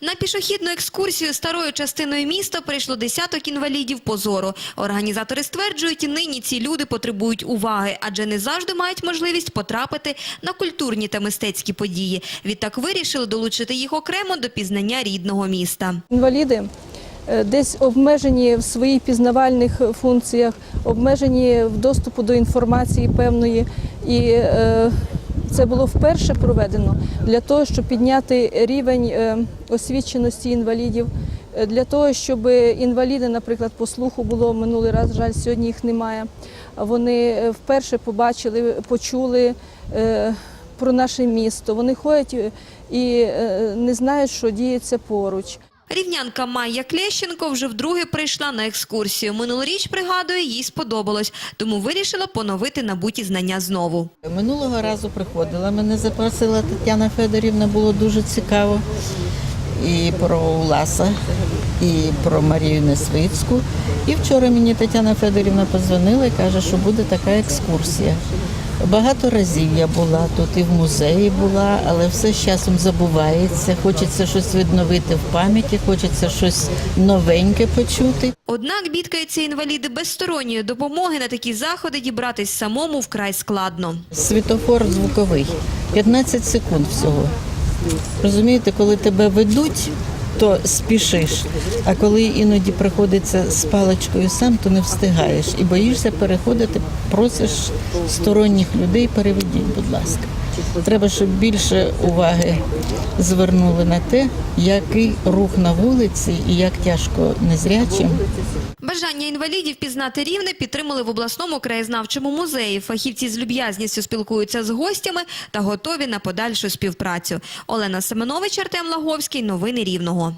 На пішохідну екскурсію старою частиною міста прийшло десяток інвалідів позору. Організатори стверджують, нині ці люди потребують уваги, адже не завжди мають можливість потрапити на культурні та мистецькі події. Відтак вирішили долучити їх окремо до пізнання рідного міста. Інваліди е, десь обмежені в своїх пізнавальних функціях, обмежені в доступу до інформації певної. І е, це було вперше проведено для того, щоб підняти рівень е, освіченості інвалідів, е, для того, щоб інваліди, наприклад, по слуху було минулий раз, жаль, сьогодні їх немає. Вони е, вперше побачили, почули про наше місто. Вони ходять і не знають, що діється поруч. Рівнянка Майя Клещенко вже вдруге прийшла на екскурсію. Минулоріч, пригадує, їй сподобалось, тому вирішила поновити набуті знання знову. Минулого разу приходила, мене запросила Тетяна Федорівна, було дуже цікаво. І про Уласа, і про Марію Несвицьку. І вчора мені Тетяна Федорівна позвонила і каже, що буде така екскурсія. Багато разів я була тут і в музеї була, але все з часом забувається. Хочеться щось відновити в пам'яті, хочеться щось новеньке почути. Однак бідкаються інваліди без сторонньої допомоги на такі заходи дібратись самому вкрай складно. Світофор звуковий, 15 секунд всього. Розумієте, коли тебе ведуть, то спішиш. А коли іноді приходиться з паличкою сам, то не встигаєш і боїшся переходити, просиш сторонніх людей, переведіть, будь ласка. Треба, щоб більше уваги звернули на те, який рух на вулиці і як тяжко незрячим Бажання інвалідів пізнати рівне підтримали в обласному краєзнавчому музеї. Фахівці з люб'язністю спілкуються з гостями та готові на подальшу співпрацю. Олена Семенович, Артем Лаговський. Новини Рівного.